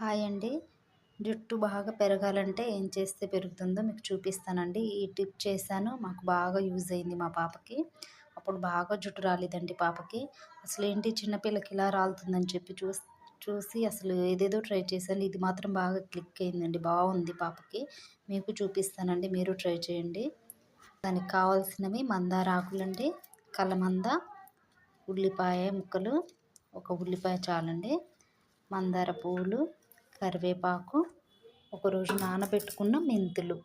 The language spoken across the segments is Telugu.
హాయ్ అండి. జుట్టు బాగా పెరగాలంటే ఏం చేస్తే పెరుగుతుందో మీకు చూపిస్తానండి. ఈ టిప్ చేశాను. మాకు బాగా యూజ్ అయింది మా పాపకి. అప్పుడు బాగా జుట్టు రాలేదండి పాపకి. అసలు ఏంటి చిన్నపిల్లకి ఇలా రాలుతుందని చెప్పి చూసి చూసి అసలు ఏదేదో ట్రై చేశాను. ఇది మాత్రం బాగా క్లిక్ అయిందండి. బాగుంది పాపకి. మీకు చూపిస్తానండి. మీరు ట్రై చేయండి. దానికి కావాల్సినవి మందార ఆకులండి కలమంద ఉల్లిపాయ ముక్కలు ఒక ఉల్లిపాయ చాలండి. మందార పువ్వులు కరివేపాకు ఒకరోజు నానబెట్టుకున్న మెంతులు.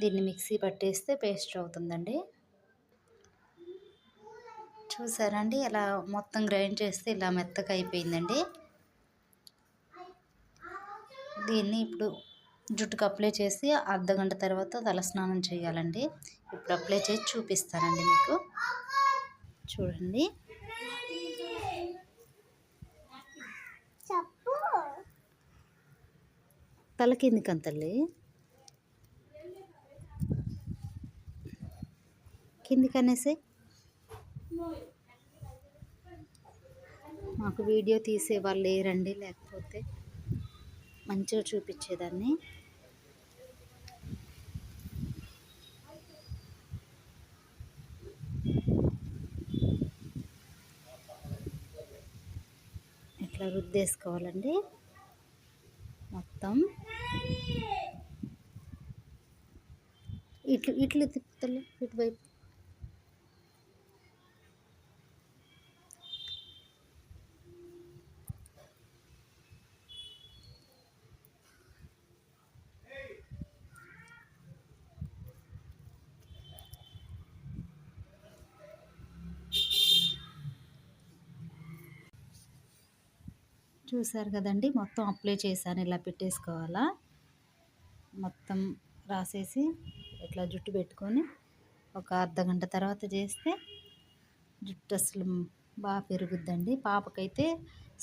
దీన్ని మిక్సీ పట్టేస్తే పేస్ట్ అవుతుందండి. చూసారండి? ఇలా మొత్తం గ్రైండ్ చేస్తే ఇలా మెత్తగా అయిపోయిందండి. దీన్ని ఇప్పుడు జుట్టుకు అప్లై చేసి అర్ధగంట తర్వాత తలస్నానం చేయాలండి. ఇప్పుడు అప్లై చేసి చూపిస్తానండి మీకు. చూడండి. తల కిందికి కిందికి అనేసి మాకు వీడియో తీసే వాళ్ళు లేరండి లేకపోతే మంచిగా చూపించేదాన్ని. ఇట్లా రుద్దేసుకోవాలండి? మొత్తం. ఇట్లు ఇట్లు తిప్పుతలే ఇటువైపు. చూసారు కదండి మొత్తం అప్లై చేశాను ఇలా పెట్టేసుకోవాలా. మొత్తం రాసేసి ఇట్లా జుట్టు పెట్టుకొని ఒక అర్ధ గంట తర్వాత చేస్తే జుట్టు అసలు బాగా పెరుగుద్దండి. పాపకైతే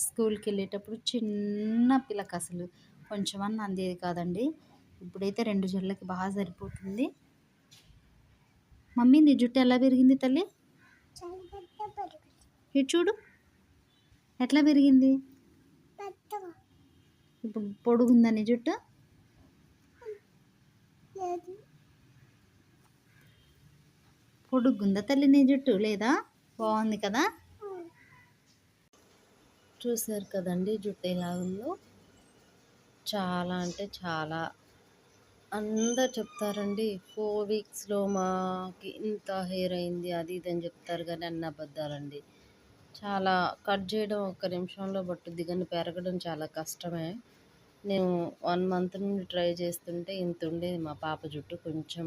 స్కూల్కి వెళ్ళేటప్పుడు చిన్న పిల్లకి అసలు కొంచెమన్నా అందేది కాదండి. ఇప్పుడైతే రెండు జల్లకి బాగా సరిపోతుంది. మమ్మీ నీ జుట్టు ఎలా పెరిగింది తల్లి? ఇటు చూడు ఎట్లా పెరిగింది? ఇప్పుడు పొడుగుందా నీ జుట్టు. పొడుగుందా తల్లి నీ జుట్టు? లేదా? బాగుంది కదా? చూసారు కదండి జుట్టు ఎలా ఉందో? చాలా అంటే చాలా. అందరు చెప్తారండి ఫోర్ వీక్స్లో మాకి ఇంత హెయిర్ అయింది అది ఇది అని చెప్తారు కానీ అన్ని అబద్ధాలండి. చాలా కట్ చేయడం ఒక నిమిషంలో పట్టుద్ది కానీ పెరగడం చాలా కష్టమే. నేను వన్ మంత్ నుండి ట్రై చేస్తుంటే ఇంత ఉండేది మా పాప జుట్టు. కొంచెం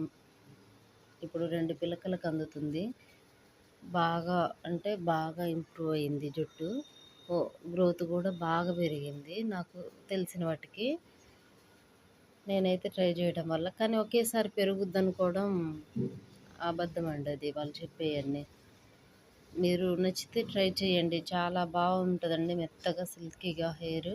ఇప్పుడు రెండు పిల్లకలకు అందుతుంది. బాగా అంటే బాగా ఇంప్రూవ్ అయింది జుట్టు. గ్రోత్ కూడా బాగా పెరిగింది నాకు తెలిసిన వాటికి. నేనైతే ట్రై చేయడం వల్ల కానీ ఒకేసారి పెరుగుద్ది అనుకోవడం అబద్ధం అండి అది వాళ్ళు చెప్పేయన్నీ. మీరు నచ్చితే ట్రై చేయండి. చాలా బాగుంటుందండి మెత్తగా సిల్కీగా హెయిర్.